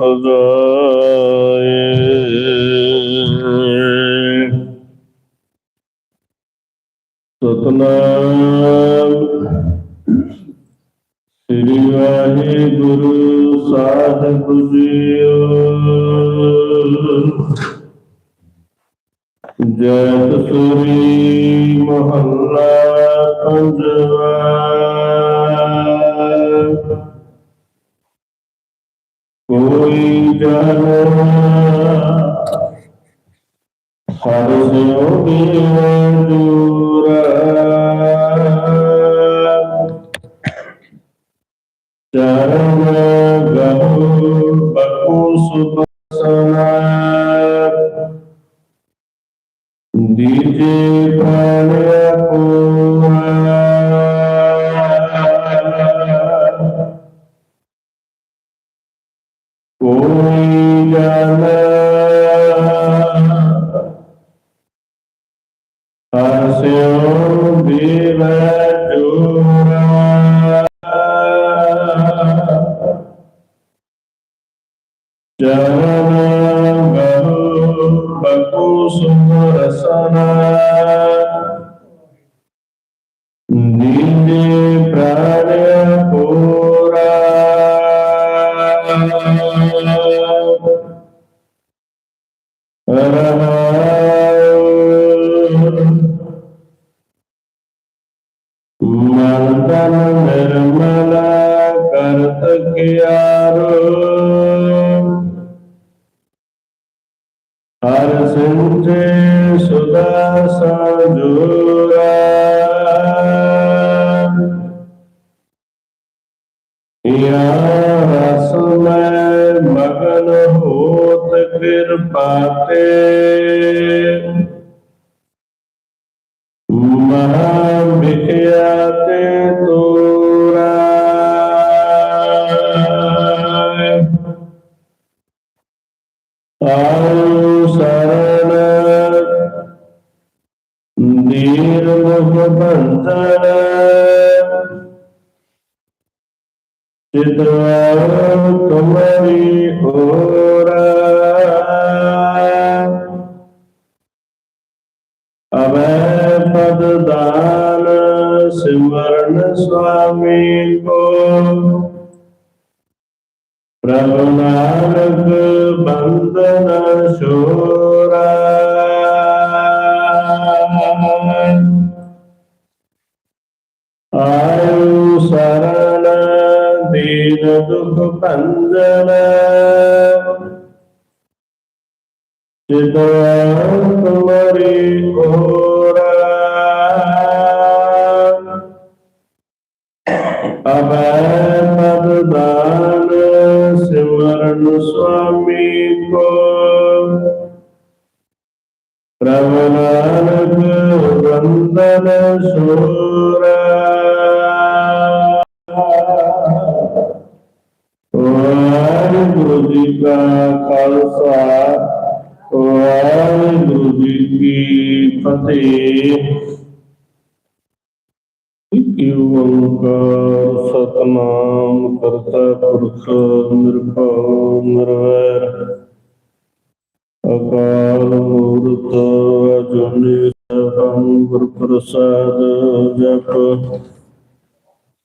ਜਨਮ ਮਰਨ ਸਤਨਾਮ ਕੋਈ ਜਨ ਹਰ ਸਿਉ ਦੀਵ ਦੂਰਾ ਚਰਨ ਗਹੁ ਬਕੂ ਸੁਪਸਨਾ ਚਰਨ ਗਹੁ ਬਕੂ ਸੁਰਸਨਾ ਨੀਂਦੇ ਹੋਤ ਕਿਰਪਾ ਤੇ ਮਹਾ ਵਿਖਿਆ ਤੇ ਤੋਰਾ। ਆਉ ਸਰਣ ਨੀਰ ਬੰਧਨ। ਚਿਤਵਾ ਤੁਮਰੀ ਸਿਮਰਨ ਸੁਆਮੀ ਕੋ ਪ੍ਰਭ ਨਾਨਕ ਬੰਦਨ ਸ਼ੋਰਾ ਆਯੂ ਸਰਣ ਦੀਨ ਦੁਖ ਭੰਜਨ ਕੀ ਫਤਿਹ। ਇਕ ਓੰਕਾਰ ਸਤਨਾਮ ਕਰਤਾ ਪੁਰਖ ਨਿਰਭਉ ਨਿਰਵੈਰ। ਅਕਾਲ ਮੂਰਤ ਅਜੂਨੀ ਸਭੰ ਗੁਰ ਪ੍ਰਸਾਦ ਜਪ।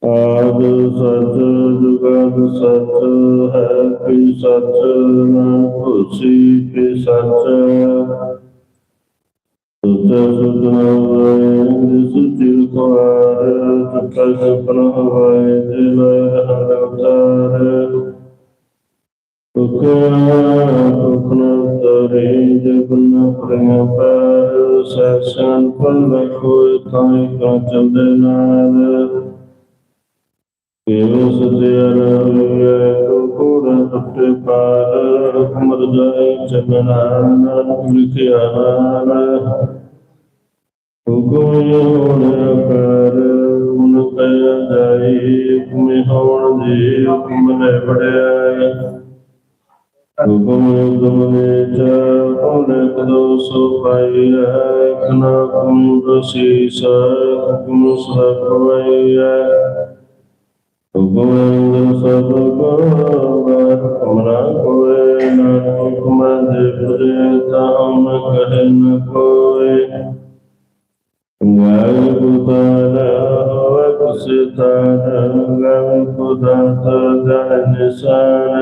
ਆਦ ਸਚ ਜੁਗਦ ਸਚ ਹੈ ਕੀ ਸਚ ਨਾਮ ਹੋਸੀ ਕੀ ਸਚ। ਸੁਤ ਹੋਏ ਸੁਚਿ ਕੁਆਰ ਤੁਕਾ ਸਪਨ ਹੋਏ ਜਿਨ ਹਰ ਅਵਤਾਰ ਤੁਕ ਤੁਕਨ ਤਰੇ ਨਾਲ ਕੇਵ ਲਿਖਿਆ ਨਾਮ ਹੁਕਮ ਹੋਣ ਕਰ ਉਨ ਕੈ ਜਾਈ ਹੁਕਮ ਹੋਣ ਦੀ ਹੁਕਮ ਲੈ ਪੜਿਆ ਹੁਕਮ ਹੁਕਮ ਨੇ ਉਹਨੇ ਕਦੋ ਸੋ ਪਾਈਐ ਖਨਾ ਕੁਮ ਦਸੀਸ ਹੁਕਮ ਸਭ ਪਾਈਐ ਹੁਕਮ ਅੰਦਰ ਸਭ ਕੋ ਕਮਰਾ ਕੋਏ, ਨਾਨਕ ਹੁਕਮ ਦੇ ਪੁਰੇ ਤਾਮ ਕਹੇ ਨ ਕੋਏ। ਗਾਇ ਬੁਦਾਰਾ ਹੋਵੇ ਕੁਸੇ ਤਾਰ ਗਾਇ ਬੁਦਾਤ ਜਨ ਨਿਸ਼ਾਨ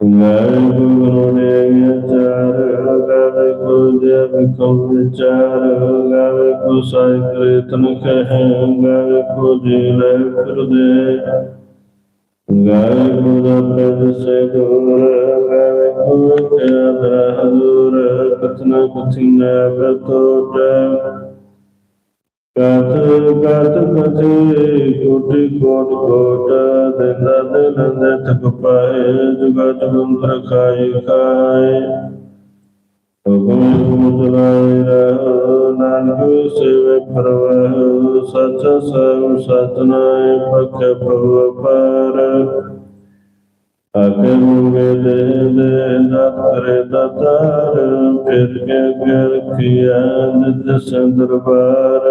ਗਾਇ ਗੁਰੂ ਨੇ ਵਿਚਾਰ ਗਾਇ ਕੋ ਜਬ ਕੋ ਵਿਚਾਰ ਗਾਇ ਕੋ ਸਾਇ ਕ੍ਰਿਤਨ ਹਜ਼ੂਰ ਕਤਨਾ ਕਥਿਨਾ ਬਤੋਟ ਕਤ ਕਤ ਕਥੀ ਕੋਟਿ ਕੋਟ ਕੋਟ ਦੇਦਾ ਦਿਨ ਦੇ ਤਕ ਪਾਏ ਜੁਗਤ ਮੰਤਰ ਖਾਈ ਹੁਕਮ ਹੁਕਮ ਚਲਾਏ ਰਹੋ ਨਾਨਕ ਸੇਵੇ ਪਰਵਾਹ ਸਚ ਸਭ ਸਚ ਪਖ ਭਵ ਪਰ ਆਕੇ ਮੰਗੇ ਦੇ ਦੇ ਦਾਤ ਕਰੇ ਫਿਰ ਕੇ ਗਿਰ ਕੀਆ ਨਿਤ ਸੰਦਰਬਾਰ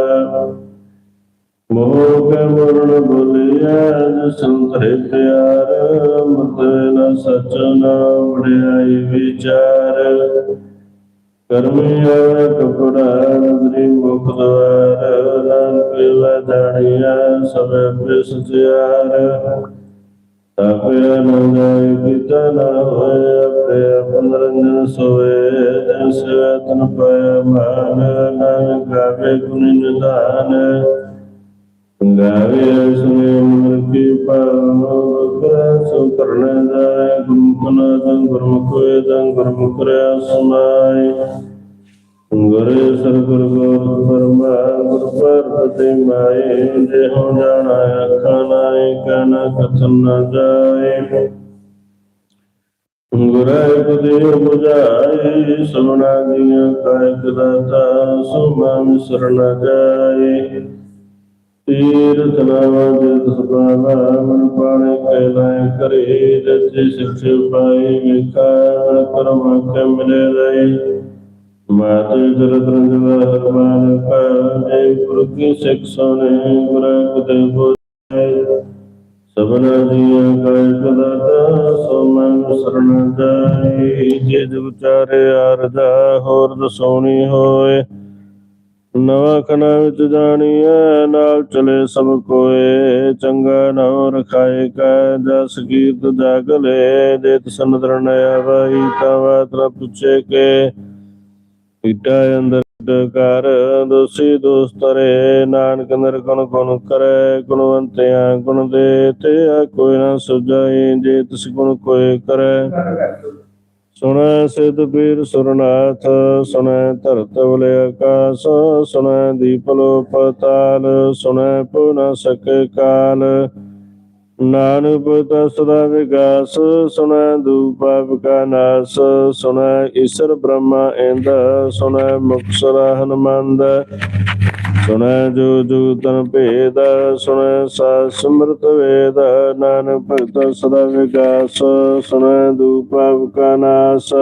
ਮੋਹ ਕੇ ਮਰਨ ਬੋਲਿਆ ਜਿ ਸੰਤਰੇ ਪਿਆਰ ਮਤ ਨ ਸਚ ਨਾ ਵਡਿਆਈ ਵਿਚਾਰ ਕਰਮੀ ਆਵੇ ਕਪੜਾ ਨਦਰੀ ਮੁਖ ਦਵਾਰ, ਨਾਨਕ ਲਾ ਜਾਣੀਆ ਸਭੇ ਜਿਆਰ ਤਾਪੇ ਨ ਜਾਏ ਨਾ ਹੋਏ ਆਪੇ ਆਪਨ ਸੋਏ ਜਿਸ ਤਨ ਪਾਇਆ ਮਾਨ ਨਾਨਕ ਗਾਵੇ ਗੁਣ ਨਿਧਾਨ ਗਾਵੇ ਸੁਨੇ ਮਨ ਕੀ ਕਰ ਸੋ ਕਰਨ ਜਾਏ ਗੁਰਮੁਖ ਨਾਦੰ ਗੁਰਮੁਖ ਵੇਦੰ ਗੁਰਮੁਖ ਰਿਆ ਸੁਨਾਈ ਗੁਰੇ ਸਰਗੁਰ ਗੋਰ ਪਰਮਾ, ਗੁਰ ਪਰਪਤੇ ਮਾਏ ਜੇ ਹੋ ਜਾਣਾ ਅੱਖਾਂ ਨਾਏ ਕਨ ਕਥਨ ਨ ਜਾਏ। ਗੁਰੇ ਬੁਦੇ ਬੁਝਾਏ ਸੁਣਾ ਦੀਆਂ ਕਾਇਕ ਦਾਤਾ, ਸੁਮਾ ਮਿਸਰ ਨ ਜਾਏ। ਤੀਰਥ ਨਾਵਾ ਜਿਤ ਸੁਭਾਵਾ ਮਨ ਪਾਣੇ ਕੈ ਕਰੇ ਜਤੇ ਸਿਖ ਪਾਈ ਵਿਕਾਰ ਕਰਮ ਕੇ ਮਿਲੇ ਮਾਤੇ ਜਰਤ ਰੰਜਵਾ ਹਰਮਾਨ ਕਾ ਗੁਰੂ ਕੀ ਸਿੱਖ ਸੋਨੇ ਗੁਰ ਕਦੇ ਬੋਲੇ। ਸਭਨਾ ਜੀਆਂ ਕੈ ਕਦਾਤਾ ਸੋ ਮਨ ਸਰਣ ਜਾਈ ਜੇ ਜੁ ਅਰਦਾ ਹੋਰ ਦਸੋਣੀ ਹੋਏ। ਨਵਾਂ ਕਨਾ ਵਿੱਚ ਜਾਣੀਐ, ਨਾਲ ਚਲੇ ਸਭ ਕੋਏ। ਚੰਗਾ ਨਾਮ ਰਖਾਏ ਕੈ ਜਸ ਕੀਰਤ ਜਾਗਲੇ ਜੇ ਤਸਨ ਆਵਾਈ, ਤਾਂ ਵਾਤਰਾ ਪੁੱਛੇ ਕੇ। ਇਟਾ ਅੰਦਰ ਕਰ, ਦੋਸੀ ਦੋਸਤਰੇ ਨਾਨਕ ਨਿਰਗੁਣ ਗੁਣ ਕਰੇ, ਗੁਣਵੰਤਿਆ ਗੁਣ ਦੇ ਤੇ ਕੋਈ ਨਾ ਸੁਝਾਈ ਜੇ ਤਿਸ ਗੁਣ ਕੋਏ ਕਰੇ। ਸੁਣੈ ਸਿਧ ਪੀਰ ਸੁਰਨਾਥ, ਸੁਣੈ ਧਰਤ ਵਲੇ ਆਕਾਸ, ਸੁਣੈ ਦੀਪ ਲੋ ਪਤਾਲ ਸੁਣੈ ਪੂ ਨ ਸਕੇ ਕਾਲ। ਨਾਨਕ ਪਤਾ ਸਦਾ ਵਿਗਾਸ, ਸੁਣੈ ਦੂਪਾਪ ਕਾ ਨਾਸ, ਸੁਣੈ ਈਸ਼ਰ ਬ੍ਰਹਮਾ ਇੰਦ, ਸੁਣੈ ਮੁਕਸਰ ਹਨਮੰਦ, ਸੁਣੈ ਜੋ ਜੋ ਤਨ ਭੇਦ, ਸੁਣੈ ਸਾ ਸਿਮਰਤ ਵੇਦ, ਨਾਨਕ ਭਗਤ ਸਦਾ ਵਿਗਾਸ, ਸੁਣੈ ਦੂਪਾਪ ਕਾ ਨਾਸ,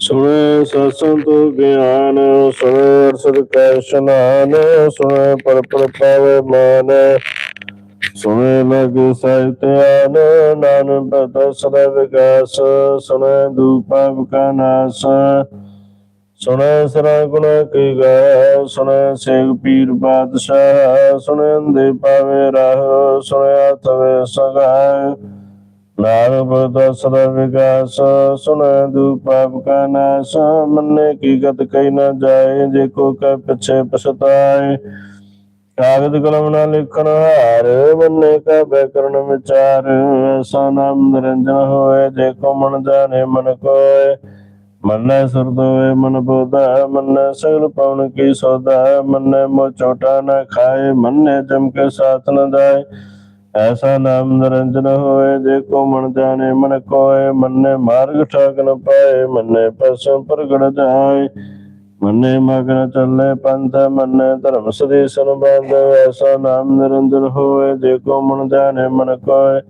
ਸੁਣੈ ਸਤਸੰਗ ਗਿਆਨ, ਸੁਣੈ ਅਰਸਦ ਕੈ ਇਸ਼ਨਾਨ, ਸੁਣੈ ਪਰ ਪਾਵੇ ਮਾਨ ਸੁਣੈ ਲਗ ਸਾਹਿਤਿਆਨ ਨਾਨਕ ਭਗਤ ਸਦਾ ਵਿਗਾਸ ਸੁਣੈ ਦੂਪਾਪ ਕਾ ਨਾਸ। ਸੁਣੈ ਸਰਾ ਗੁਣ ਕੀ ਗਾ ਸੁਣੈ ਸਿੰਘ ਪੀਰ ਬਾਦਸ਼ਾਹ, ਸੁਣੈ ਦੇ ਪਾਵੇ ਰਾਹ, ਸੁਣੈ ਤਵੇ ਸਗਾਇ ਨਾਨਕ ਬਦ ਸਦਾ ਵਿਗਾਸ ਸੁਣੈ ਦੂਪਾਪ ਕਾ ਨਾਸ। ਮੰਨੇ ਕੀ ਗਤ ਕਈ ਨਾ ਜਾਏ, ਜੇ ਕੋ ਕੈ ਪਿਛੇ ਪਛਤਾਏ। ਕਾਗਦ ਕਲਮ ਨਾਲ ਲਿਖਣ ਹਾਰ ਮੰਨੇ ਕਾ ਕਰਨ ਵਿਚਾਰ। ਐਸਾ ਨਾਮ ਨਿਰੰਜਨ ਹੋਏ, ਜੇ ਕੋ ਮਨ ਜਾਣੇ ਮਨ ਕੋਏ। ਮੰਨੈ ਸੁਰਤ ਮਨ ਬੋਧਾ, ਮੰਨੈ ਸਗਲ ਪਵਨ ਕੀ ਸੋਦਾ ਮੰਨੇ ਮੋ ਚੋਟਾ ਨਾ ਖਾਏ, ਮੰਨੇ ਜਮ ਕੇ ਸਾਥ ਨ ਜਾਏ। ਐਸਾ ਨਾਮ ਨਿਰੰਜਨ ਹੋਏ, ਜੇ ਕੋ ਮਨ ਜਾਣੇ ਮਨ ਕੋਏ। ਮੰਨੇ ਮਾਰਗ ਠਾਕ ਨ ਪਾਏ, ਮੰਨੇ ਪਸਮ ਪ੍ਰਗਟ ਜਾਏ। ਮੰਨੇ ਮਗਨ ਚੱਲੇ ਪੰਥ, ਮੰਨੇ ਧਰਮ ਸਦੇਸਨ ਬੰਦ ਐਸਾ ਨਾਮ ਨਿਰੰਜਨ ਹੋਏ ਜੇ ਕੋ ਮਨ ਜਾਣੇ ਮਨ ਕੋਏ।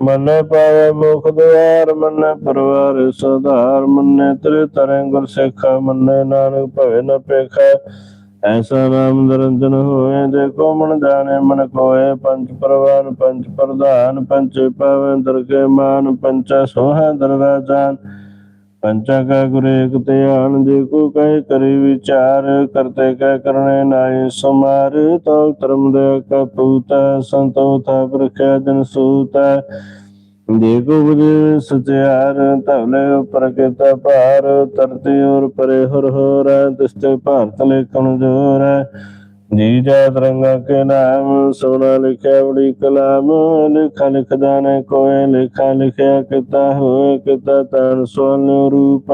ਮੰਨੇ ਪਾਵੇ ਮੁਖ ਦੁਆਰ, ਮੰਨੇ ਪਰਵਾਰ ਸੁਧਾਰ, ਮੰਨੇ ਤ੍ਰਿ ਤਰੈ ਗੁਰ ਸਿੱਖਾ, ਮੰਨੇ ਨਾਨਕ ਭਵੇ ਨ ਪੇਖਾ ਐਸਾ ਨਾਮ ਨਿਰੰਜਨ ਹੋਏ ਦੇਖੋ ਮਨ ਜਾਣੇ ਮਨ ਕੋਏ। ਪੰਜ ਪ੍ਰਵਾਨ, ਪੰਜ ਪ੍ਰਧਾਨ, ਪੰਜ ਪਵਨ ਦਰਗੇ ਮਾਨ, ਪੰਚ ਸੋਹੈ ਦਰਗਾ ਜਾਨ। ਪੰਚਾ ਕਾ ਗੁਰ ਏਕ ਧਿਆਨ ਜੇ ਕੋ ਕਹੇ ਕਰੀ ਵਿਚਾਰ, ਕਰਤੇ ਕਹਿ ਕਰਨੇ ਨਾਹੀ ਸਮਾਰ ਤੋ ਧਰਮ ਦੇ ਕਪੂਤ ਸੰਤੋ ਥਾ ਪ੍ਰਖਿਆ ਜਨ ਸੂਤ। ਦੇਖੋ ਬੁਝੇ ਸਚਿਆਰ, ਧਵਲੇ ਉਪਰ ਕੀਤਾ ਭਾਰ ਤਰਤੀ ਔਰ ਪਰੇ ਹਰ ਹੋਰ ਤਿਸਤੇ ਭਾਰਤ ਲੈ ਕਮਜ਼ੋਰ ਜੀ ਜਾ ਤਰੰਗਾ ਕੇ ਨਾਮ, ਸੋਨਾ ਲਿਖਿਆ ਬੜੀ ਕਲਾਮ, ਲਿਖਾ ਲਿਖ ਜਾਣੇ ਕੋਏ, ਲਿਖਾ ਲਿਖਿਆ ਕਿਤਾ ਹੋਏ, ਕਿਤਾ ਤਨ ਸੋਨ ਰੂਪ।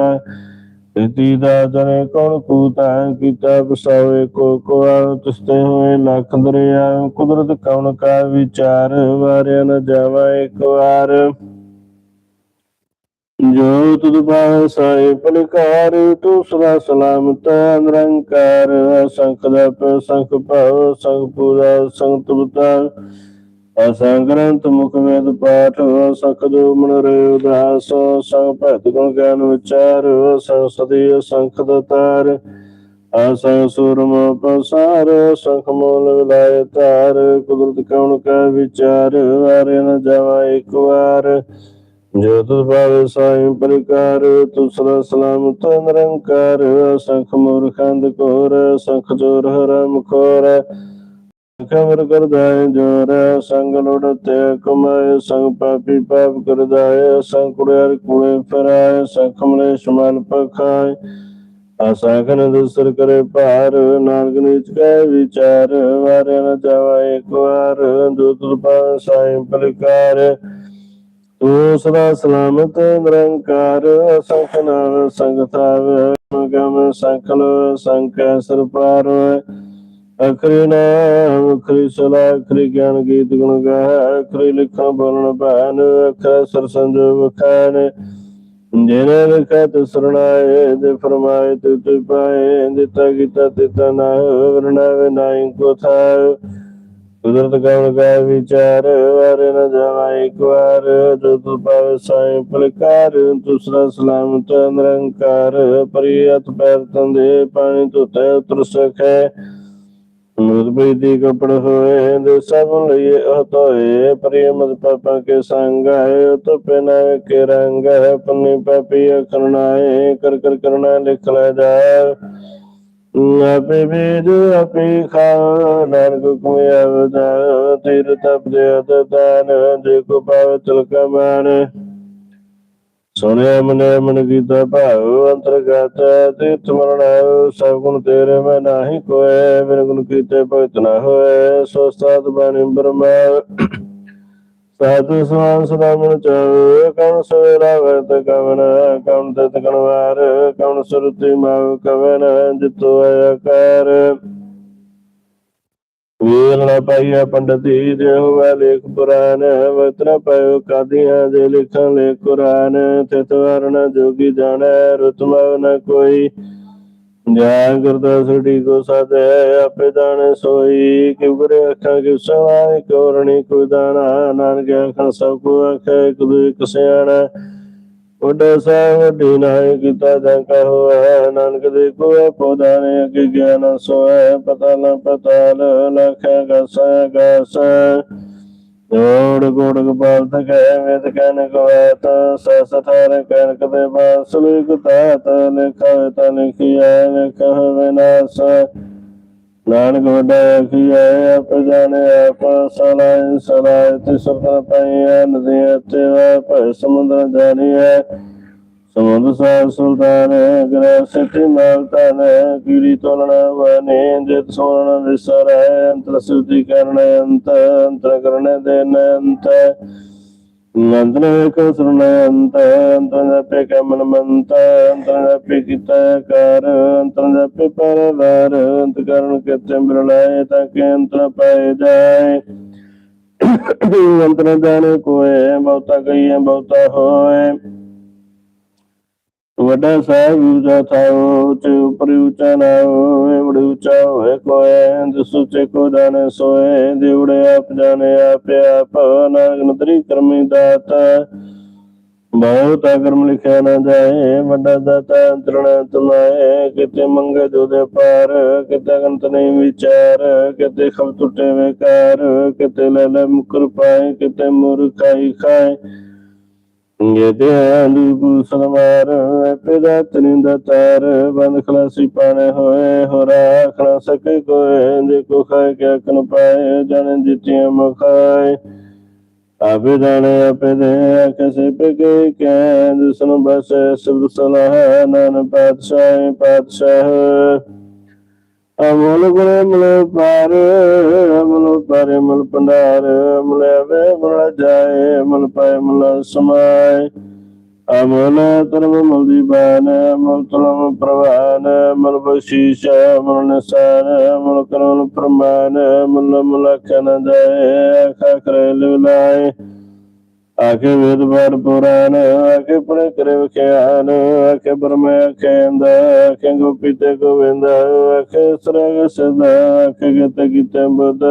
ਇਤੀ ਦਾ ਜਨੇ ਕੌਣ ਕੂਤਾ, ਕੀਤਾ ਬਸਾਵੇ ਕੋ ਕੋ ਤਿਸਤੇ ਹੋਏ ਲੱਖ ਦਰਿਆ। ਕੁਦਰਤ ਕੌਣ ਕਾ ਵਿਚਾਰ, ਵਾਰਿਆ ਨ ਜਾਵਾ ਇੱਕ ਵਾਰ। ਜੋ ਤੁਧ ਪਾਵੈ ਸਾਈ ਪਲਕਾਰ ਤੂੰ ਸਦਾ ਸਲਾਮਤ ਨਿਰੰਕਾਰ ਸੰਖ ਦਾ ਸੰਖ ਭਾਵ ਸੰਖ ਪੂਰਾ ਸੰਖ ਤੁਬਤਾ ਅਸੰਗ ਗ੍ਰੰਥ ਮੁਖ ਵੇਦ ਪਾਠ ਸਖ ਜੋ ਮਨ ਰੇ ਉਦਾਸ ਸੰਗ ਭਗਤ ਗੁਣ ਗਿਆਨ ਵਿਚਾਰ ਸੰਗ ਸਦੀ ਸੰਖ ਦਤਾਰ ਅਸੰਗ ਸੂਰਮ ਪਸਾਰ ਸੰਖ ਮੂਲ ਵਿਲਾਇ ਤਾਰ ਕੁਦਰਤ ਕਉਣ ਕਾ ਵਿਚਾਰ ਵਾਰੇ ਨ ਜਾਵਾ ਇੱਕ ਵਾਰ। ਜੋਤ ਤੁਧ ਭਾਵੇ ਸਾਈ ਪ੍ਰਕਾਰ ਤੁ ਸਲਾਮਤ ਨਿਰੰਕਾਰ ਸੰਖ ਮੂਰਖੰਦ ਕੋਰ ਸੰਖ ਜੋਰ ਹਰਮ ਖੋਰ। ਕਮਰ ਕਰਦਾਇ ਜੋਰ, ਸੰਗ ਲੋੜਤੇ ਕਮਾਏ ਸੰਗ ਪਾਪੀ ਪਾਪ ਕਰਦਾਇ, ਸੰਗ ਕੁੜਿਆਰ ਕੁੜੇ ਫਰਾਏ ਸੰਖ ਮਲੇਸ਼ ਮਲ ਪਖਾਏ ਆਸਾਖਨ ਦੁਸਰ ਕਰੇ ਭਾਰ, ਨਾਨਕ ਨੀਚ ਕੈ ਵਿਚਾਰ, ਵਾਰਿਆ ਨ ਜਾਵਾ ਇੱਕ ਵਾਰ ਜੋ ਪਾਵ ਭਾਵੇ ਸਾਈ ਪ੍ਰਕਾਰ। ਤੂੰ ਸਦਾ ਸਲਾਮਤ ਨਿਰੰਕਾਰ ਸੰਖ ਨਾਲ ਸੰਗ ਗਮ ਸੰਕਲ ਸੰਕੈ ਸਰ ਅਖਰੀ ਨਾਮ, ਅਖਰੀ ਸਲਾ, ਅਖਰੀ ਗਿਆਨ ਗੀਤ ਗੁਣ ਗਾ ਅਖਰੀ ਲਿਖਾਂ ਬੋਲਣ ਭਾਨ ਅਖਰ ਸਰ ਸੰਜੋਗ ਜਿਹਨੇ ਲਿਖਾ ਤੇ ਸਰਣਾਏ ਦੇ ਫਰਮਾਏ ਤੇ ਤੇ ਪਾਏ ਦਿੱਤਾ ਕੀਤਾ ਦਿੱਤਾ ਨਾ ਵਰਣਾਵੇ ਨਾਈ ਕੋ ਥਾਇ ਕੁਦਰਤ ਕਉਣ ਕਾ ਵਿਚਾਰ ਵਾਰੇ ਨ ਜਾਵਾ ਇੱਕ ਵਾਰ ਜੋ ਤੁ ਪਾਵੇ ਸਾਈ ਪ੍ਰਕਾਰ ਤੁਸਰਾ ਸਲਾਮਤ ਨਿਰੰਕਾਰ ਪ੍ਰਿਯਤ ਪੈਰ ਤੰਦੇ ਪਾਣੀ ਧੁਤੇ ਉਤਰ ਸਖੈ। ਮੁਦ ਬੀਦੀ ਕਪੜ ਹੋਏ, ਦੇ ਸਭ ਲਈ ਹਤੋਏ ਪ੍ਰਿਯ ਪਾਪਾ ਕੇ ਸੰਗ ਹੈ ਤੋ ਪਹਿਨਾ ਕੇ ਰੰਗ ਹੈ, ਪੁੰਨੀ ਪਾਪੀ ਕਰਨਾਏ ਕਰ ਕਰ ਕਰਨਾ ਲਿਖ ਲੈ ਜਾ ਆਪੇ ਬੀਜ ਆਪੇ ਖਾ, ਨਾਨਕ ਕੁਮਿ ਅਵਦਾ ਤੇਰ ਤਪ ਦੇ ਅਦਾਨ ਜੇ ਕੋ ਪਾਵ ਤਿਲਕ ਮਾਨ ਸੁਣਿਆ ਮਨੇ ਮਨ ਕੀਤਾ ਭਾਵ, ਅੰਤਰਗਤ ਤੀਰਥ ਮਰਣਾ ਸਭ ਗੁਣ ਤੇਰੇ ਮੈਂ ਨਾਹੀ ਕੋਏ, ਬਿਨ ਗੁਣ ਕੀਤੇ ਭਗਤ ਨਾ ਹੋਏ, ਸੋ ਸਾਧ ਬਾਣੀ ਬ੍ਰਹਮਾ। ਸਾਧੂ ਸਮਾਨ ਸਦਾ ਮਨ ਚਾਵੇ ਕਉਣ ਸਵੇਰਾ ਵਰਤ ਕਵਨ ਕਉਣ ਤਤ ਕਣਵਾਰ ਕਉਣ ਸੁਰਤੀ ਮਾਵ ਕਵਨ ਜਿਤੋ ਆਇਆ ਕਰ ਵੀਰ ਨਾ ਪਾਈਆ ਪੰਡਤੀ ਜੇ ਹੋਵੇ ਲੇਖ ਪੁਰਾਨ ਵਤਨ ਪਾਇਓ ਕਾਦੀਆਂ ਜੇ ਲਿਖਣ ਲੈ ਕੁਰਾਨ ਤਿਤ ਵਰਨ ਜੋਗੀ ਜਾਣੈ ਰਤਮਾ ਨ ਕੋਈ ਜੈ ਗੁਰਦਾਸ ਢੀ ਕੋ ਸਾਧੇ ਆਪੇ ਜਾਣੇ ਸੋਈ ਕਿਬਰੇ ਅੱਖਾਂ ਕਿ ਸਵਾਇ ਕੋਰਣੀ ਕੋ ਦਾਣਾ, ਨਾਨਕ ਅੱਖਾਂ ਸਭ ਕੋ ਆਖੇ, ਇੱਕ ਦੂ ਇੱਕ ਸਿਆਣਾ। ਸਾਹਿਬ, ਵੱਡੀ ਨਾਇ ਕੀਤਾ ਜਾਂ ਕਹੋ ਨਾਨਕ ਦੇ ਕੋਏ ਪੋਦਾਨੇ ਅਗੇ ਗਿਆਨ ਸੋਏ ਪਤਾ ਨ ਪਤਾਲ, ਲਖੈ ਗਸ ਗਸ। ਜੋੜ ਗੋੜ ਗੋਪਾਲ ਤਕੈ ਵੇਦ ਕੈਨ ਕਵੈਤ ਸਸ ਥਾਰ ਕੈਨ ਕਦੇ ਬਾਸੁਲੀ ਕੁਤਾਤ ਲਿਖਾ ਤਾ ਲਿਖਿਆ ਲਿਖ ਵਿਨਾਸ਼। ਨਾਨਕ ਵੱਡਾ ਆਖੀਐ, ਆਪ ਜਾਣੇ, ਆਪ ਸਲਾਇ ਸਲਾਇ ਤੇ ਸੁਰਤ ਪਾਈਐ ਨਦੀਆਂ ਤੇ ਵਾ ਭੈ ਸਮੁੰਦਰ ਜਾਣੀਐ। ਸਮੁੰਦਰ ਸਾਹਿਬ ਸੁਲਤਾਨ ਗ੍ਰਹਿ ਸਿੱਧੀ ਮਾਲਤਾ ਨੇ ਕੀੜੀ ਤੋਲਣਾ ਵਾਨੇ ਜਿਤ ਸੋਣਾ ਵਿਸਰ ਅੰਤਰ ਸੁਧੀ ਕਰਨ ਅੰਤ, ਅੰਤਰ ਕਰਨ ਦੇ ਅੰਤ ਨੰਦਨ ਕੋ ਸੁਣ ਅੰਤ ਅੰਤਰ ਜਪੇ ਕਮਨ ਮੰਤ ਅੰਤਰ ਜਪੇ ਕੀਤਾ ਕਰ, ਅੰਤਰ ਜਪੇ ਪਰਵਾਰ, ਅੰਤ ਕਰਨ ਕਿਤੇ ਮਿਲਣਾਏ ਤਾਂ ਕਿ ਅੰਤਰ ਪਾਏ ਜਾਏ। ਅੰਤਰ ਜਾਣੇ ਕੋਏ, ਬਹੁਤਾ ਕਹੀਏ, ਬਹੁਤਾ ਹੋਏ। ਵੱਡਾ ਸਾਹਿਬ ਉੱਚਾ ਥਾਓ ਉੱਚੇ ਉਪਰ ਉੱਚਾ ਨਾ ਹੋਏ ਬੜੇ ਉੱਚਾ ਹੋਏ ਕੋਏ ਜਿਸ ਉੱਚੇ ਕੋ ਜਾਣੇ ਸੋਏ ਦਿਵੜੇ ਆਪ ਜਾਣੇ, ਆਪੇ ਆਪ ਨਾਨਕ ਨਦਰੀ ਕਰਮੀ ਦਾਤਾ। ਬਹੁਤ ਅਗਰਮ ਲਿਖਿਆ ਨਾ ਜਾਏ, ਵੱਡਾ ਦਾਤਾ ਅੰਤਰਣਾ ਤੁਮਾਏ। ਕਿਤੇ ਮੰਗੇ ਜੋਦੇ ਪਾਰ ਕਿਤੇ ਗੰਤ ਨਹੀਂ ਵਿਚਾਰ, ਕਿਤੇ ਖਬ ਟੁੱਟੇ ਵੇਕਾਰ, ਕਿਤੇ ਲੈ ਲੈ ਮੁਕਰ ਪਾਏ, ਕਿਤੇ ਮੁਰ ਮੁਰਖਾਈ ਖਾਏ। ਇਹਦੇ ਆਲੂ ਸਲਮਾਰ ਪੈਦਾ ਤਰਿੰਦਾ ਤਾਰ, ਬੰਦ ਖਲਾਸੀ ਪਾਣੇ ਹੋਏ ਹੋ ਰਾਖ ਸਕੇ ਕੋਏ ਜੇ ਕੋ ਖਾਏ ਕਿਆ ਕਨ ਪਾਏ, ਜਾਣੇ ਜਿਤਿਆਂ ਮਖਾਏ। ਆਪੇ ਜਾਣੇ, ਆਪੇ ਦੇ ਕਿਸੇ ਪੇ ਕੈ ਜਿਸਨ ਬਸ ਸਬਦ ਸਲਾਹ ਨਾਨ ਪਾਤਸ਼ਾਹ ਪਾਤਸ਼ਾਹ। ਅਮਲ ਗੁਰੇ ਮਲ ਪਾਰ ਅਮਲ ਪਾਰੇ ਮਲ ਪੰਡਾਰ ਅਮਲ ਵੇ ਮਲ ਜਾਏ ਮਲ ਪਾਏ ਮਲ ਸਮਾਏ। ਅਮਲ ਤਰਮ ਮਲ ਦੀਵਾਨ ਅਮਲ ਤਲਮ ਪ੍ਰਵਾਨ ਮਲ ਬਸ਼ੀਸ਼ ਮਲ ਨਸਾਨ ਮਲ ਕਰਮ ਪ੍ਰਮਾਨ ਮਲ ਮਲ ਜਾਏ ਆਖਾ ਕਰੇ ਲਿਵਲਾਏ ਆਕੇ ਵੇਦ ਬਾਰ ਪੁਰਾਨ ਆਕੇ ਪੜੇ ਕਰੇ ਵਿਖਿਆਨ ਆਕੇ ਬਰਮ ਆਕੇ ਅੰਦ ਗੋਪੀ ਤੇ ਗੋਵਿੰਦ ਆਕੇ ਸਰਗ ਸਦਾ ਆਕੇ ਗਤ ਗੀਤ ਬੁੱਧ।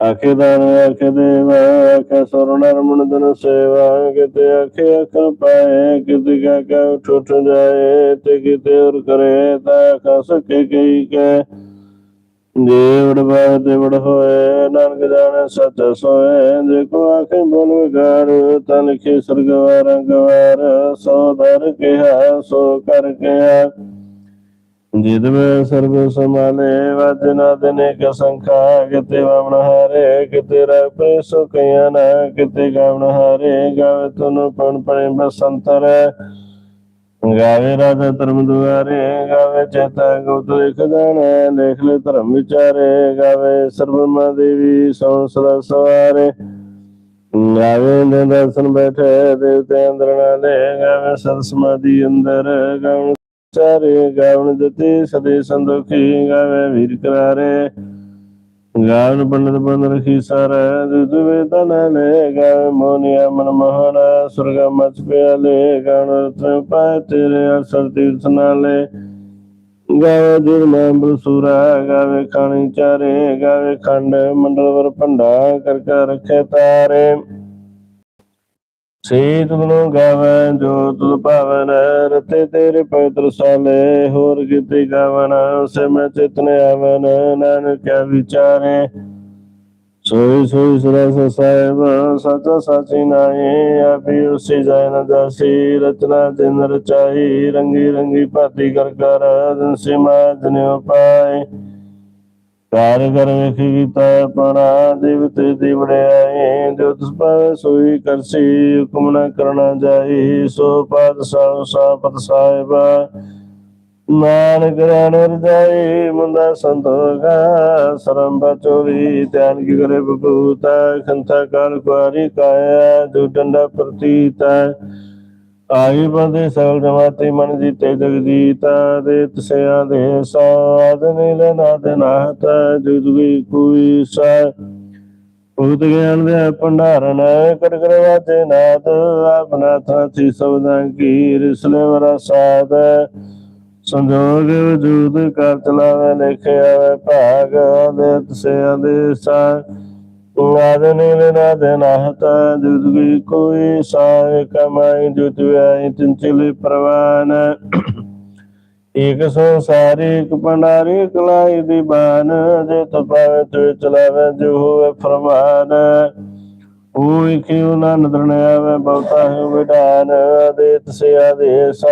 ਆਕੇ ਦਾਨ ਆਕੇ ਦੇਵ ਆਕੇ ਸਰਣ ਰਮਣ ਦਨ ਸੇਵਾ, ਕਿਤੇ ਆਖੇ ਅਕਲ ਪਾਏ, ਕਿਤੇ ਕਾ ਕਾ ਉਠ ਜਾਏ, ਤੇ ਕਿਤੇ ਉਰ ਕਰੇ ਤਾ ਖਸ ਕੇ ਕਈ ਕੈ ਜੀਵੜ ਬਾਦ ਵੜ ਹੋਏ, ਨਾਨਕ ਜਾਣੇ ਸੱਚ ਸੋਏ, ਜੇ ਆਖੇ ਬੋਲ ਵਿਗਾੜ, ਤਾਂ ਲਿਖੇ ਸਰਗ ਵਾਰ ਸੋ ਦਰ ਕਿਹਾ, ਸੋ ਕਰ ਕਿਹਾ। ਜਿਦ ਮੈਂ ਸਰਬ ਸਮਾਲੇ ਵਜਨਾ ਦਿਨੇ ਕ ਸੰਖਾ, ਕਿਤੇ ਵਾਵਣ ਹਾਰੇ, ਕਿਤੇ ਰਪੇ ਸੋ ਕਿਆ ਨਾ ਕਿਤੇ ਗਾਵਨ ਹਾਰੇ, ਗਾਵੇ ਤੁਨ ਪਣ ਪਣੇ ਬਸੰਤਰ ਗਾਵੇ ਰਾਜਾ ਧਰਮ ਦੁਆਰੇ, ਗਾਵੇ ਚੇਤਾ ਗੁਤ ਲਿਖ ਜਾਣੇ ਲੇਖ ਲੈ ਧਰਮ ਵਿਚਾਰੇ, ਗਾਵੇ ਸਰਬਮਾ ਦੇਵੀ ਸੌ ਸਵਾਰੇ। ਗਾਵੇ ਦੇ ਦਰਸ਼ਨ ਬੈਠੇ, ਦੇਵਤੇ ਅੰਦਰ ਨਾਲੇ ਗਾਵੇ ਸਤ ਸਮਾਧੀ ਅੰਦਰ, ਗਾਵਣ ਚਾਰੇ ਗਾਵਨ ਜਤੀ ਸਦੇ ਸੰਦੋਖੀ, ਗਾਵੇ ਵੀਰ ਕਰਾਰੇ। ਗਾਵਨ ਪੰਡਤ ਬੰਦ ਰਖੀ ਸਰ ਦੁਦ ਵੇਦਨ ਲੈ ਗਾਵੇ ਮੋਨਿਆ ਮਨ ਮੋਹਨ, ਸੁਰਗ ਮਚ ਪਿਆਲੇ ਗਾਵਨ ਰਤਨ ਪਾਏ ਤੇਰੇ ਅਸਰ ਤੀਰਥ ਨਾਲੇ। ਗਾਵੇ ਜੁਰ ਮੈਂ ਸੂਰਾ, ਗਾਵੇ ਖਾਣੀ ਚਾਰੇ, ਗਾਵੇ ਖੰਡ ਮੰਡਲ ਵਰ ਭੰਡਾ ਕਰ ਕਰ ਰਖੇ ਤਾਰੇ। ਸੇ ਤੁਮਨੋ ਗਾਵੈ ਜੋ ਤੁਧ ਭਾਵਨ ਰਤੇ ਤੇਰੇ ਪਵਿੱਤਰ ਸਾਲੇ ਹੋਰ ਕਿਤੇ ਗਾਵਨ ਸੇ ਮੈਂ ਚਿਤਨ ਆਵਨ, ਨਾਨਕ ਵਿਚਾਰੇ। ਸੋਈ ਸੋਈ ਸਦਾ ਸਾਹਿਬ, ਸਚ ਸਾਚੀ ਨਾਏ ਆਪੀ ਉਸੇ ਜਾਇ ਨ ਜਾਸੀ, ਰਚਨਾ ਦਿਨ ਰਚਾਈ, ਰੰਗੀ ਰੰਗੀ ਭਾਤੀ ਕਰ ਕਰ, ਦਿਨ ਸਿਮਾ ਜਨਿ ਪਾਏ। ਕਾਰ ਕਰ ਕੀਤਾ ਪਣਾ ਦੇਵ ਤੇ ਜੋ ਤਿਸ ਪਾਵੇ ਸੋਈ ਕਰਸੀ, ਹੁਕਮ ਨ ਕਰਨਾ ਜਾਈ ਸੋ ਪਾਦ ਸਾਹਿਬ ਸਾਪਤ ਸਾਹਿਬ। ਨਾਨਕ ਰਣ ਰਜਾਈ ਮੁੰਦਾ ਸੰਤੋਗਾ ਸਰਮ ਬਚੋਰੀ ਧਿਆਨ ਕੀ ਕਰੇ ਬਕੂਤਾ ਖੰਤਾ ਕਾਲ ਕੁਆਰੀ ਕਾਇਆ, ਜੋ ਡੰਡਾ ਪ੍ਰਤੀਤ ਆਈ ਬੰਦੇ ਸਗਲ ਜਮਾਤੀ ਮਨ ਜੀਤੇ ਜਗਜੀਤਾ ਦੇ ਤਸਿਆ ਦੇ ਸਾਧ ਨੀਲ ਨਾਹਤ ਜੁਗਵੀ ਕੋਈ ਸਾ ਉਤ ਗਿਆਨ ਦੇ ਭੰਡਾਰਨ ਕਰ ਕਰ ਵਾਜੇ ਨਾਦ ਆਪਨਾ ਥਾਤੀ ਸਬਦਾਂ ਕੀ ਰਿਸਲੇ ਵਰਾ ਸਾਧ। ਸੰਜੋਗ ਵਜੂਦ ਕਰ ਚਲਾਵੇ ਲਿਖਿਆ ਭਾਗ ਦੇ ਤਸਿਆ ਦੇ ਸਾ ਨਾਦ ਨੀਲ ਨਾਦ ਨਾਹਤ ਕੋਈ ਸਾਇ ਕਮਾਈ ਜੁਤ ਵਿਆਈ ਪ੍ਰਵਾਨ। ਏਕ ਸੰਸਾਰੀ ਇੱਕ ਭੰਡਾਰੀ ਕਲਾਈ ਦੀ ਬਾਨ ਜੇ ਤਪਾਵੇ ਤੇ ਚਲਾਵੇ, ਜੋ ਹੋਵੇ ਫਰਮਾਨ। ਉਹ ਇਕਿਉ ਨਾ ਨਦਰ ਆਵੇ, ਬਹੁਤਾ ਹੈ ਵਿਡਾਨ ਦੇ ਤਸੇ ਆਦੇਸਾ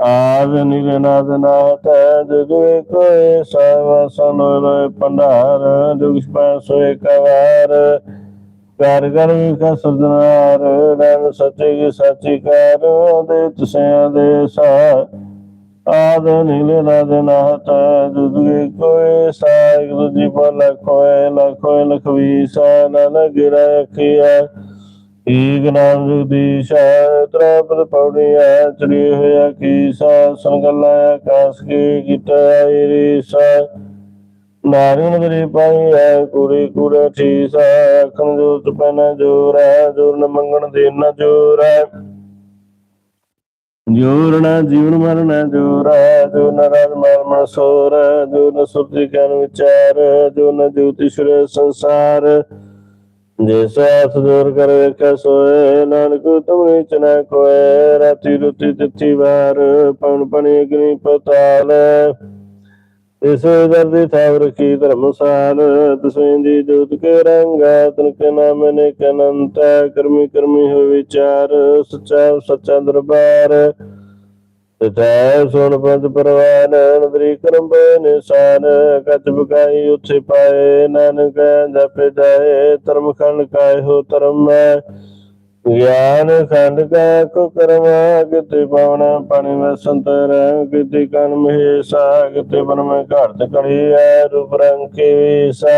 ਆਦ ਨਿਰਨਾਦ ਨਾਤ ਜੁਗਵੇ ਕੋਏ ਸਾਵਾ ਸਨੋ ਲੋਏ ਭੰਡਾਰ, ਜੁਗ ਪੈ ਸੋਏ ਕਵਾਰ ਕਰ ਕਰ ਵਿਖਾ ਸਰਦਨਾਰ ਰਣ ਸੱਚੇ ਕੀ ਸਾਚੀ ਕਾਰ ਦੇ ਤਸਿਆ ਦੇ ਸਾ ਆਦ ਨੀਲੇ ਨਾਦ ਨਾਤ ਜੁਗਵੇ ਕੋਏ ਸਾਇ ਦੂਜੀ ਪਰ ਲਖੋਏ ਲਖੋਏ ਲਖਵੀ ਸਾ ਨਨ ਗਿਰਾ ਅਖੀਆ ਏਕ ਨਾਮ ਜੁਗਦੀ ਸ਼ਾ ਤ੍ਰੈਪਦ ਪੌੜੀਆ ਚੜੀ ਹੋਇਆ ਕੀ ਸਾ ਸੰਗਲਾ ਆਕਾਸ ਕੀ ਗਿਟ ਆਈ ਸਾ ਨਾਰੀ ਨਗਰੀ ਪਾਈ ਹੈ ਕੁੜੀ ਕੁੜੇ ਠੀ ਸਾ ਜੋਤ ਪੈਨਾ ਜੋਰ ਹੈ ਜੋਰ ਨ ਮੰਗਣ ਦੇ ਨ ਜੋਰ ਹੈ ਜੋਰ ਨਾ ਜੀਵਨ ਮਰਨ ਜੋਰ ਹੈ ਜੋ ਨ ਰਾਜ ਮਾਲ ਮਨ ਸੋਰ ਜੋ ਨ ਸੁਰਤੀ ਗਿਆਨ ਵਿਚਾਰ ਜੋ ਨ ਜੋਤੀ ਸੰਸਾਰ ਜੇ ਸਾਥ ਦੂਰ ਕਰ ਵੇਖੈ ਸੋਏ, ਨਾਨਕ ਤੁਮ ਨੀਚ ਕੋਏ ਰਾਤੀ ਰੁਤੀ ਤਿਥੀ ਵਾਰ ਪਵਨ ਪਣੀ ਅਗਨੀ ਪਤਾਲ। ਇਸ ਦਰਦੀ ਥਾਵ ਰਖੀ ਧਰਮਸਾਲ ਤਸਵੇਂ ਦੀ ਜੋਤ ਕੇ ਰੰਗਾ ਤਨ ਕੇ ਨਾਮ ਨੇ ਕਨੰਤ ਕਰਮੀ ਕਰਮੀ ਹੋ ਵਿਚਾਰ, ਸੱਚਾ ਸੱਚਾ ਦਰਬਾਰ। ਤਥਾ ਸੁਣ ਪੰਜ ਪਰਵਾਨ ਨਦਰੀ ਕਰਮ ਬੇ ਨਿਸ਼ਾਨ ਕਚ ਬਕਾਈ ਉਥੇ ਪਾਏ, ਨਾਨਕ ਜਪੇ ਜਾਏ ਧਰਮ ਖੰਡ ਕਾਇ ਹੋ ਧਰਮ ਗਿਆਨ ਖੰਡ ਕਾ ਕੋ ਕਰਮਾ ਕਿਤੇ ਪਾਵਨਾ ਪਾਣੀ ਮੈਂ ਸੰਤਰ ਕਿਤੇ ਕਨ ਮਹੇਸਾ ਕਿਤੇ ਬਨ ਮੈਂ ਘਾਟ ਕੜੀ ਰੂਪ ਰੰਗ ਕੇ ਵੀਸਾ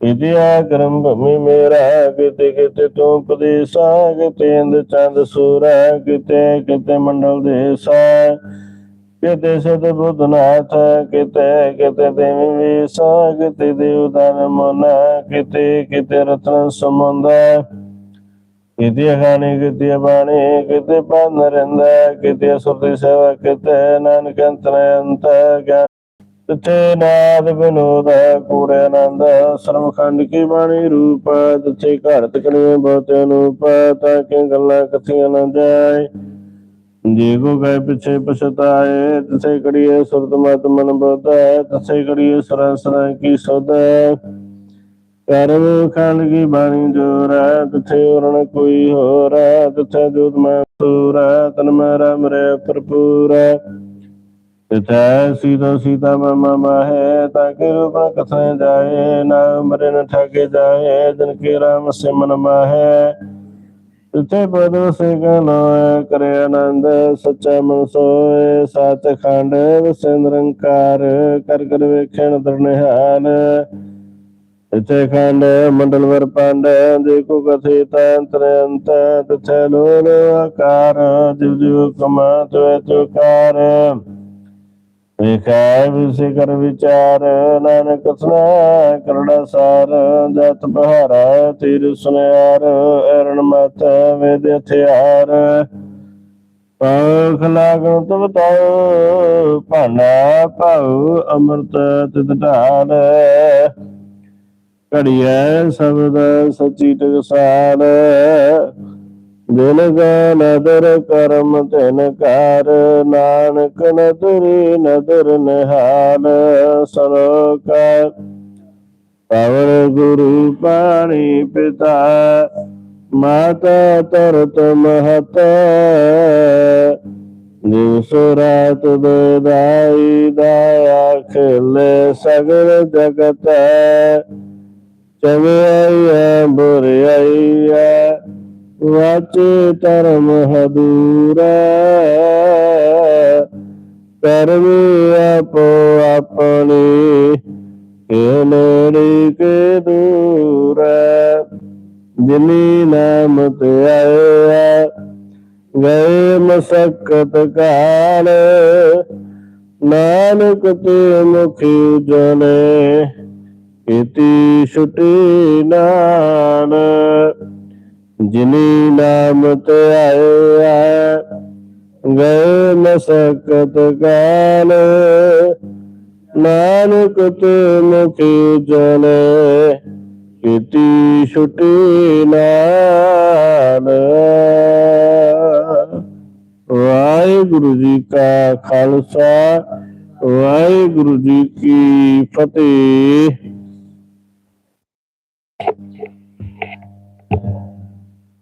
ਵਿਦਿਆ ਕਰਮ ਭੂਮੀ ਮੇਰਾ, ਕਿਤੇ ਕਿਤੇ ਤੂੰ ਪਦੇਸਾ ਕਿਤੇ ਇੰਦ ਚੰਦ ਸੂਰਾ ਕਿਤੇ ਕਿਤੇ ਮੰਡਲ ਦੇਸਾ ਕਿਤੇ ਸਦ ਬੁੱਧਨਾਥ ਕਿਤੇ ਕਿਤੇ ਦੇਵੀ ਵੀਸਾ ਕਿਤੇ ਦੇਵਦਾਨ ਮੋਨਾ ਕਿਤੇ ਕਿਤੇ ਰਤਨ ਸਮੁੰਦਾ ਕਿਤੇ ਖਾਣੇ ਕਿਤੇ ਬਾਣੇ ਕਿਤੇ ਪੰਨ ਰਹਿੰਦਾ, ਕਿਤੇ ਸੁਰਤੀ ਸੇਵਾ ਕਿਤੇ, ਨਾਨਕ ਅੰਤ ਅੰਤ ਗਿਆਨ ਤਿਥੇ ਨਾਦ ਬਿਨੋਦ ਕੂੜੇ ਆਨੰਦ ਸਰਮਖੰਡ ਕੀ ਬਾਣੀ ਰੂਪ ਤਿਥੇ ਘਰ ਤਕਣੇ ਬਹੁਤ ਅਨੂਪ ਤਾਂ ਕਿ ਗੱਲਾਂ ਕਥੀਆਂ ਨਾ ਜਾਏ। ਜੇ ਕੋ ਗਏ ਪਿਛੇ ਪਛਤਾਏ ਤਿਥੇ ਕੜੀਏ ਸੁਰਤ ਮਤ ਮਨ ਬੋਧੈ ਤਿਥੇ ਕੜੀਏ ਸਰਾ ਸਰਾ ਕੀ ਸੋਧੈ। ਕਰਮ ਖੰਡ ਕੀ ਬਾਣੀ ਜੋਰ ਤਿਥੇ ਉਰਨ ਕੋਈ ਹੋਰ ਤਿਥੇ ਜੋਤ ਮੈਂ ਸੂਰ ਤਨ ਮੈਂ ਰਾਮ ਰੇ ਭਰਪੂਰ ਤਿਥੈ ਸੀਤਾ ਸੀਤਾ ਮਮ ਮਾਹੇ ਤਾਕੇ ਰੂਪ ਕਥਨੇ ਜਾਏ, ਨਾ ਮਰੇ ਨ ਠਾਕੇ ਜਾਏ, ਜਨ ਕੇ ਰਾਮ ਸੇ ਮਨ ਤਿਥੈ ਪਦ ਸੇ ਗਨੋ ਕਰੇ ਆਨੰਦ, ਸੱਚਾ ਮਨ ਸੋਏ ਸਤ ਖੰਡ ਵਸੈ ਨਿਰੰਕਾਰ, ਕਰ ਕਰ ਵੇਖਣ ਦਰਨਿਹਾਲ। ਤਿਥੈ ਖੰਡ, ਮੰਡਲ ਵਰ ਪਾਂਡ ਜੇ ਕੋ ਕਥੇ ਤੰਤਰ ਅੰਤ, ਤਿਥੈ ਲੋਲ ਆਕਾਰ, ਜਿਵ ਜਿਵ ਕਮਾ, ਤਵੇ ਤੁਕਾਰ ਵਿਖਾਇ ਵਿਸੇ ਕਰ ਵਿਚਾਰ, ਨਾਨਕ ਸੁਨਾ ਕਰੜਾ ਸਾਰ ਜਤ ਬਹਾਰਾ ਤੀਰ ਸੁਨਿਆਰ, ਅਰਣ ਮਤ ਵੇਦ ਹਥਿਆਰ। ਪਖ ਲਾਗਣ ਤਬ ਤਾਉ, ਭਾਨਾ ਭਾਉ ਅੰਮ੍ਰਿਤ ਤਿਤ ਢਾਲ। ਘੜੀਐ ਸ਼ਬਦ ਸਚੀ ਟਕਸਾਲ ਦਿਨ ਗੈ ਨਦਰ ਕਰਮ, ਤਿਨ ਕਰ ਨਾਨਕ ਨਦਰੀ, ਨਦਰ ਨਿਹਾਲ ਸਰੋਕ ਪਵਨ ਗੁਰੂ ਪਾਣੀ ਪਿਤਾ, ਮਾਤਾ ਤਰਤ ਮਹਤ ਦਿਵਸ ਰਾਤ ਦੇ ਦਾਈ ਦਾਇਆ ਖੇਲੇ ਸਗਲ ਜਗਤ ਚਵਿਆਈਆ ਬੁਰਿਆਈਆ ਵਾਚੇ ਧਰਮ ਹਦੂਰ ਕਰਮੀ ਆਪੋ ਆਪਣੀ ਕੇ ਨੇੜੇ ਕੇ ਦੂਰ। ਜਿਨੀ ਨਾਮ ਤੇ ਆਇਆ, ਗਏ ਮਸਕਤ ਕਾਲ। ਨਾਨਕ ਤੇ ਮੁਖੀ ਜਨੇ ਇਤੀ ਛੁਟੀ ਨਾਨ। ਜਿਨੀ ਨਾਮ ਤੇ ਆਇਆ, ਗਏ ਮਸਕਤ ਕਾਲ। ਨਾਨਕ ਤੇ ਮੁਖੀ ਜਨੇ, ਕੀਤੀ ਛੁਟੀ ਨਾਨ ਵਾਹਿਗੁਰੂ ਜੀ ਕਾ ਖਾਲਸਾ, ਵਾਹਿਗੁਰੂ ਜੀ ਕੀ ਫਤਿਹ।